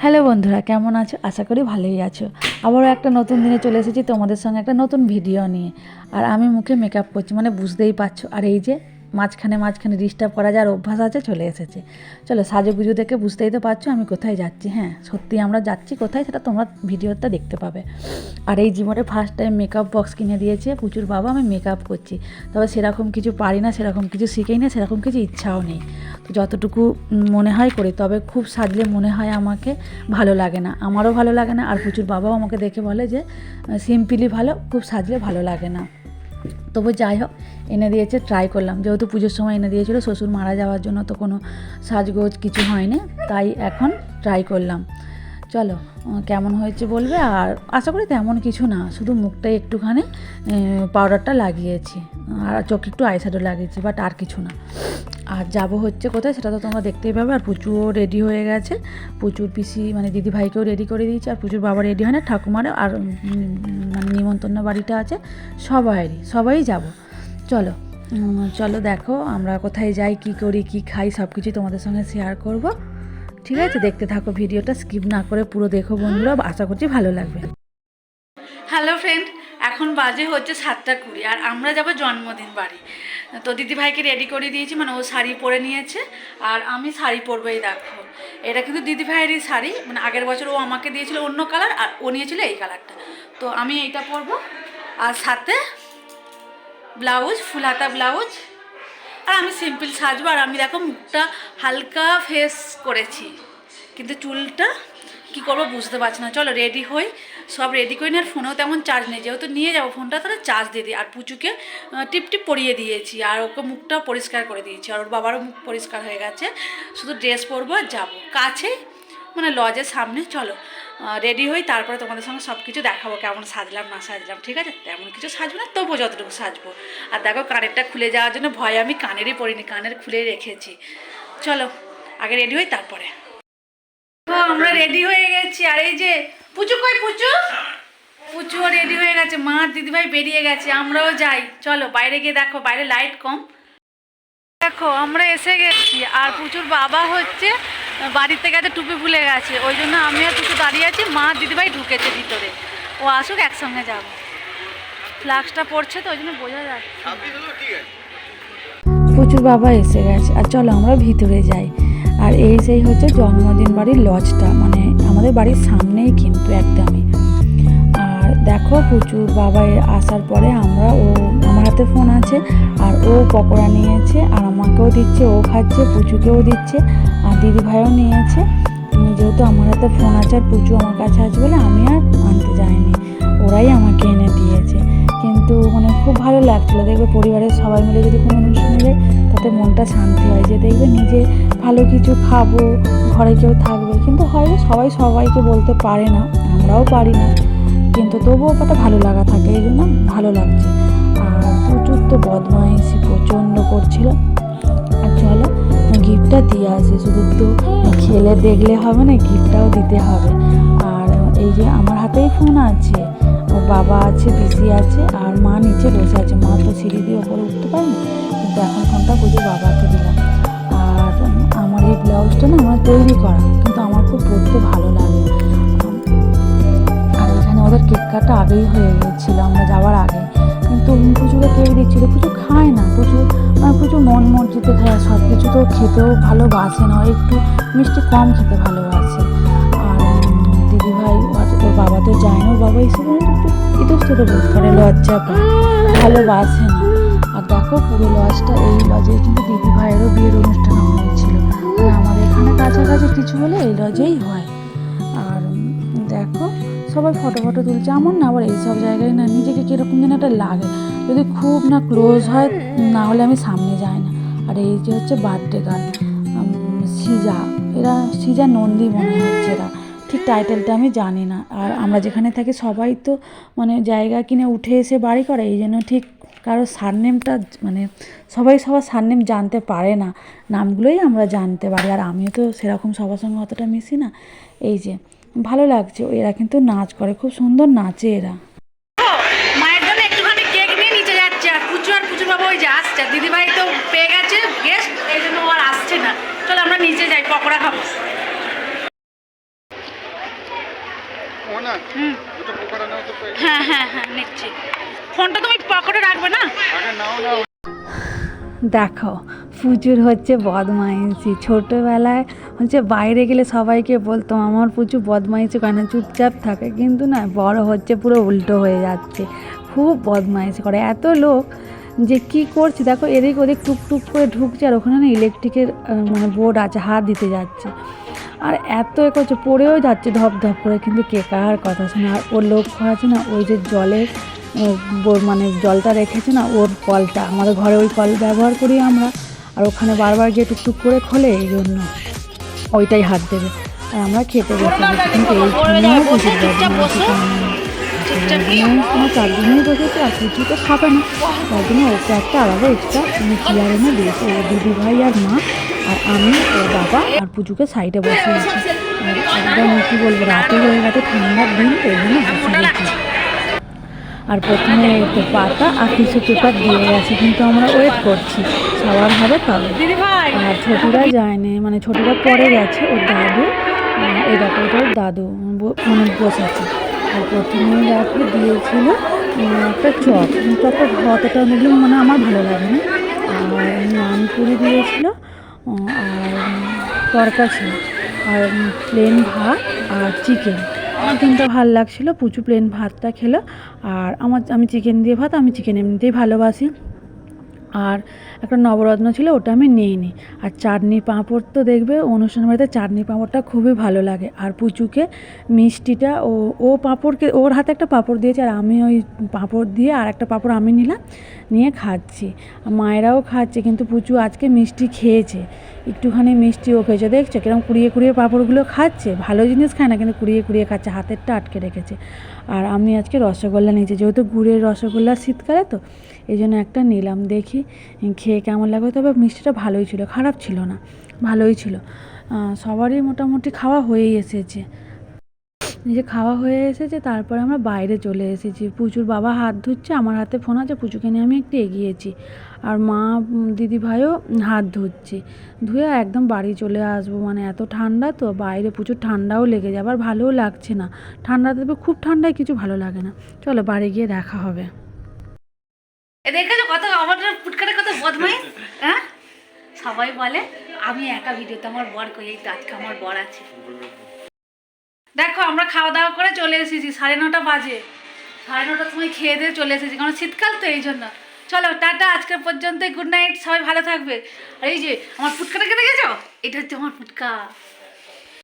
Hello বন্ধুরা, কেমন আছো? আশা করি ভালোই আছো। আবারও একটা নতুন দিনে চলে এসেছি তোমাদের সঙ্গে একটা নতুন ভিডিও নিয়ে। আর আমি মুখে মেকআপ করছি মানে বুঝতেই পারছ। আর এই যে মাঝখানে মাঝখানে ডিস্টার্ব করা যার অভ্যাস আছে চলে এসেছে। চলো সাজু পুজো দেখে বুঝতেই তো পারছ আমি কোথায় যাচ্ছি হ্যাঁ? সত্যি আমরা যাচ্ছি কোথায় সেটা তোমরা ভিডিওটা দেখতে পাবে। আর এই জীবনে ফার্স্ট টাইম মেকআপ বক্স কিনে দিয়েছে প্রচুর বাবা, আমি মেকআপ করছি। তবে সেরকম কিছু পারি না, সেরকম কিছু শিখেই না, সেরকম কিছু ইচ্ছাও নেই। তো যতটুকু মনে হয় করি, তবে খুব সাজলে মনে হয় আমাকে ভালো লাগে না। আমারও ভালো লাগে না, আর প্রচুর বাবাও আমাকে দেখে বলে যে সিম্পলি ভালো, খুব সাজলে ভালো লাগে না। তবু যাই হোক, এনে দিয়েছে ট্রাই করলাম। যেহেতু পুজোর সময় এনে দিয়েছিল, শ্বশুর মারা যাওয়ার জন্য তো কোনো সাজগোজ কিছু হয়নি, তাই এখন ট্রাই করলাম। চলো কেমন হয়েছে বলবে? আর আশা করি তেমন কিছু না, শুধু মুখটাই একটুখানি পাউডারটা লাগিয়েছি, আর চোখে একটু আইশ্যাডো লাগিয়েছি বাট আর কিছু না। আর যাব হচ্ছে কোথায় সেটা তো তোমরা দেখতেই পাবে, আর প্রচুর রেডি হয়ে গেছে। প্রচুর পিসি মানে দিদি ভাইকেও রেডি করে দিয়েছে, আর প্রচুর বাবা রেডি হয় না, ঠাকুমারও, আর মানে নিমন্ত্রণ বাড়িটা আছে সবাইরই সবাই যাব। চলো চলো দেখো, আমরা কোথায় যাই, কি করি, কি খাই সব কিছুই তোমাদের সঙ্গে শেয়ার করব। ঠিক আছে? দেখতে থাকো ভিডিওটা স্কিপ না করে পুরো দেখো বন্ধুরা, আশা করছি ভালো লাগবে। হ্যালো ফ্রেন্ড এখন বাজে হচ্ছে সাতটা কুড়ি আর আমরা যাব জন্মদিন বাড়ি। তো দিদিভাইকে রেডি করে দিয়েছি মানে ও শাড়ি পরে নিয়েছে, আর আমি শাড়ি পরবো এই দেখো। এটা কিন্তু দিদিভাইয়েরই শাড়ি মানে আগের বছর ও আমাকে দিয়েছিল অন্য কালার আর ও নিয়েছিল এই কালারটা তো আমি এইটা পরবো, আর সাথে ব্লাউজ ফুল হাতা ব্লাউজ আর আমি সিম্পল সাজবো, আর আমি দেখো মুখটা হালকা ফেস করেছি। কিন্তু চুলটা কি করব বুঝতে পারছি না। চলো রেডি হই, সব রেডি করে আর ফোনেও তেমন চার্জ নেই। যেহেতু নিয়ে যাব ফোনটা তাহলে চার্জ দিয়ে দিই। আর পুচুকে টিপ টিপ পরিয়ে দিয়েছি, আর ওকে মুখটাও পরিষ্কার করে দিয়েছি। আর ওর বাবারও মুখ পরিষ্কার হয়ে গেছে। শুধু ড্রেস পরবো আর যাব। কাছে মানে লজের সামনে, চলো। রেডি হই, তারপরে তোমাদের সঙ্গে সব কিছু দেখাবো, কেমন সাজলাম, না সাজলাম, ঠিক আছে? তেমন কিছু সাজবো না, তবুও যতটুকু সাজবো। আর দেখো, কানেরটা খুলে যাওয়ার জন্য ভয় আমি কানেরই পড়িনি কানের খুলে রেখেছি। চলো, আগে রেডি হই, তারপরে। আমরা রেডি হয়ে গেছি। আর এই যে, পুচু কই, পুচু? পুচুও রেডি হয়ে গেছে। মা, দিদিভাই বেরিয়ে গেছে, আমরাও যাই। চলো, বাইরে গিয়ে দেখো, বাইরে লাইট কম। দেখো, আমরা এসে গেছি। আর পুচুর বাবা হচ্ছে বাড়িতে গেছে, টুপি ভুলে গেছে। ওই জন্য আমি আর টুপি দাঁড়িয়ে আছি, মা দিদিভাই ঢুকেছে ভিতরে। ও আসুক, একসঙ্গে যাব। ফ্লাক্সটা পড়ছে তো, ওই জন্য বোঝা যাচ্ছে। প্রচুর বাবা এসে গেছে। আর চলো আমরা ভিতরে যাই। আর এই সেই হচ্ছে জন্মদিন বাড়ির লজটা। মানে আমাদের বাড়ির সামনেই কিন্তু একদমই। দেখো প্রচুর বাবা আসার পরে আমরা ও, আমার হাতে ফোন আছে, আর ও পকোড়া নিয়েছে, আর আমাকেও দিচ্ছে, ও খাচ্ছে, পুচুকেও দিচ্ছে, আর দিদি ভাইও নিয়েছে যেহেতু আমার হাতে ফোন আছে, আর পুচু আমার কাছে আছে বলে আমি আর আনতে যাইনি। ওরাই আমাকে এনে দিয়েছে। কিন্তু মানে খুব ভালো লাগছিল। দেখবে পরিবারের সবাই মিলে যদি কোনো অনুষ্ঠানে যায় তাতে মনটা শান্তি হয় যে দেখবে নিজে ভালো কিছু খাব, ঘরে কেউ থাকবে। কিন্তু হয় সবাই সবাইকে বলতে পারে না, আমরাও পারি না। কিন্তু তবুও একটা ভালো লাগা থাকে, এই জন্য ভালো লাগছে। আর প্রচুর তো বদমাইশি প্রচণ্ড করছিল। আর চলো গিফটটা দিয়ে আসি, শুধু তো খেলে দেখলে হবে না গিফটটাও দিতে হবে। আর এই যে আমার হাতেই ফোন আছে ওর বাবা আছে, পিসি আছে, আর মা নিচে বসে আছে। মা তো সিঁড়ি দিয়ে ওপরে উঠতে পারে না কিন্তু এখন ফোনটা বুঝে বাবাকে দিলাম। আর আমার এই ব্লাউজটা না আমার তৈরি করা আগেই হয়ে গেছিল, আমরা যাওয়ার আগে। কিন্তু পুজোকে কেক দিচ্ছিল পুজো খায় না প্রচুর মানে প্রচুর মন মর্জিতে খায় সব কিছু তো খেতেও ভালোবাসে না, একটু মিষ্টি কম খেতে ভালোবাসে। আর দিদিভাই ওর বাবা তো যায় না বাবা এসে একটু ইতস্তত বোধ করে, লজ্জা পায়, ভালোবাসে না। আর দেখো পুরো লজটা, এই লজে কিন্তু দিদিভাইয়েরও বিয়ের অনুষ্ঠান হয়েছিল। আমাদের এখানে কাছাকাছি কিছু হলে এই লজেই হয়। আর দেখো সবাই ফটো ফটো তুলছে আমার না আবার এইসব জায়গায় না, নিজেকে কীরকম যেন একটা লাগে। যদি খুব না ক্লোজ হয়, না হলে আমি সামনে যাই না। আর এই যে হচ্ছে বার্থডে গার্ল সিজা, এরা সিজা নন্দী মনে হচ্ছে এরা। ঠিক টাইটেলটা আমি জানি না। আর আমরা যেখানে থাকি, সবাই তো মানে জায়গা কিনে উঠে এসে বাড়ি করে, এই জন্য ঠিক কারও সারনেমটা মানে সবাই সবার সারনেম জানতে পারে না। নামগুলোই আমরা জানতে পারি, আর আমিও তো সেরকম সবার সঙ্গে অতটা মিশি না। এই যে ভালো লাগছে। এরা কিন্তু নাচ করে খুব সুন্দর নাচে এরা। মায়ের জন্য একটুখানি কেক নিয়ে নিচে যাচ্ছে আর আর ওই দিদিভাই তো পেয়ে গেছে গেস্ট এই জন্য ও আর আসছে না। আমরা নিচে যাই পকোড়া হ্যাঁ হ্যাঁ হ্যাঁ নিচ্ছি। ফোনটা রাখবে না? দেখো পুজোর হচ্ছে বদমাইশি। ছোটোবেলায় হচ্ছে বাইরে গেলে সবাইকে বলতো আমার পুজো বদমাইশি করে না, চুপচাপ থাকে। কিন্তু না, বড় হচ্ছে, পুরো উল্টো হয়ে যাচ্ছে। খুব বদমাইশি করে। এত লোক যে কি করছে? দেখো, এদিক ওদিক টুক টুক করে ঢুকছে আর ওখানে না ইলেকট্রিকের মানে বোর্ড আছে, হাত দিতে যাচ্ছে। আর এত এ করছে, পড়েও যাচ্ছে ধপ ধপ করে, কিন্তু কে কার কথা শোনে? আর ওর লক্ষ্য আছে না, ওই যে জলের মানে জলটা রেখেছে না, ওর কলটা। আমাদের ঘরে ওই কল ব্যবহার করি আমরা। আর ওখানে বারবার গিয়ে টুকটুক করে খোলে এই জন্য ওইটাই হাত দেবে। আর আমরা খেতে বসে কিন্তু এইখানেও প্রচুর এখানে কোনো বসেছে আর কিছু তো খাবে না। তার জন্য ওকে একটা আলাদা এক্সট্রা চেয়ার এনে দিয়েছে। ও দিদি ভাই আর মা আর আমি ওর বাবা আর পুজোকে সাইডে বসে আছি একদম কী বলব রাতে হয়ে গেছে ঠান্ডার দিন ওই জন্য বসে গেছি। আর প্রথমে একটু পাতা আর কিছু পেপার দিয়ে গেছে কিন্তু আমরা ওয়েট করছি সবার হবে তবে। আর ছোটরা যায়নি মানে ছোটরা পরে গেছে ওর দাদু এই দেখো এটা ওর দাদু মানে বসেছে। আর প্রথমে দেখো দিয়েছিল একটা চপ চপটা অতটা দেখলে মানে আমার ভালো লাগে না আর নানপুরি দিয়েছিল আর তরকা ছিল আর প্লেন ভাত আর চিকেন তিনটা ভালো লাগছিল, পুচু প্লেন ভাতটা খেলো, আর আমার, আমি চিকেন দিয়ে ভাত, আমি চিকেন এমনিতেই ভালোবাসি। আর একটা নবরত্ন ছিল, ওটা আমি নিয়ে নিই আর চাটনি পাঁপড় তো দেখবে অনুষ্ঠান বাড়িতে চাটনি পাঁপড়টা খুবই ভালো লাগে। আর পুচুকে মিষ্টিটা, ও ও পাঁপড়কে, ওর হাতে একটা পাঁপড় দিয়েছে, আর আমি ওই পাঁপড় দিয়ে আর একটা পাঁপড় আমি নিলাম, নিয়ে খাচ্ছি। মায়েরাও খাচ্ছে, কিন্তু পুচু আজকে মিষ্টি খেয়েছে। একটুখানি মিষ্টি ও খেয়েছে দেখছ কীরকম কুড়িয়ে কুড়িয়ে পাঁপড়গুলো খাচ্ছে। ভালো জিনিস খায় না, কিন্তু কুড়িয়ে কুড়িয়ে খাচ্ছে, হাতেরটা আটকে রেখেছে। আর আমি আজকে রসগোল্লা নিয়েছি, যেহেতু গুড়ের রসগোল্লা শীতকালে তো, এই জন্য একটা নিলাম, দেখি খেয়ে কেমন লাগবে। তবে মিষ্টিটা ভালোই ছিল, খারাপ ছিল না, ভালোই ছিল। সবারই মোটামুটি খাওয়া হয়েই এসেছে। যে খাওয়া হয়ে এসেছে, তারপরে আমরা বাইরে চলে এসেছি। পুচুর বাবা হাত ধুচ্ছে, আমার হাতে ফোন আছে, পুচুকে নিয়ে আমি একটু এগিয়েছি। আর মা দিদি ভাইও হাত ধুচ্ছে। ধুয়ে একদম বাড়ি চলে আসব মানে এত ঠান্ডা তো, বাইরে প্রচুর ঠান্ডাও লেগে যাবে, আর ভালোও লাগছে না। ঠান্ডা দেবে খুব ঠান্ডায় কিছু ভালো লাগে না। চলো বাড়ি গিয়ে দেখা হবে। কত, আমার কত হ্যাঁ? সবাই বলে, আমি একা ভিডিওতে, আমার বর কই, এই আজকে আমার বর আছে। দেখো, আমরা খাওয়া দাওয়া করে চলে এসেছি, সাড়ে নটা বাজে। সাড়ে নটার সময় খেয়ে দিয়ে চলে এসেছি, কারণ শীতকাল তো এই জন্য। চলো, টাটা আজকের পর্যন্ত গুড নাইট সবাই ভালো থাকবে। আর এই যে, আমার ফুটকাটা কেটে গেছো? এটা হচ্ছে আমার ফুটকা।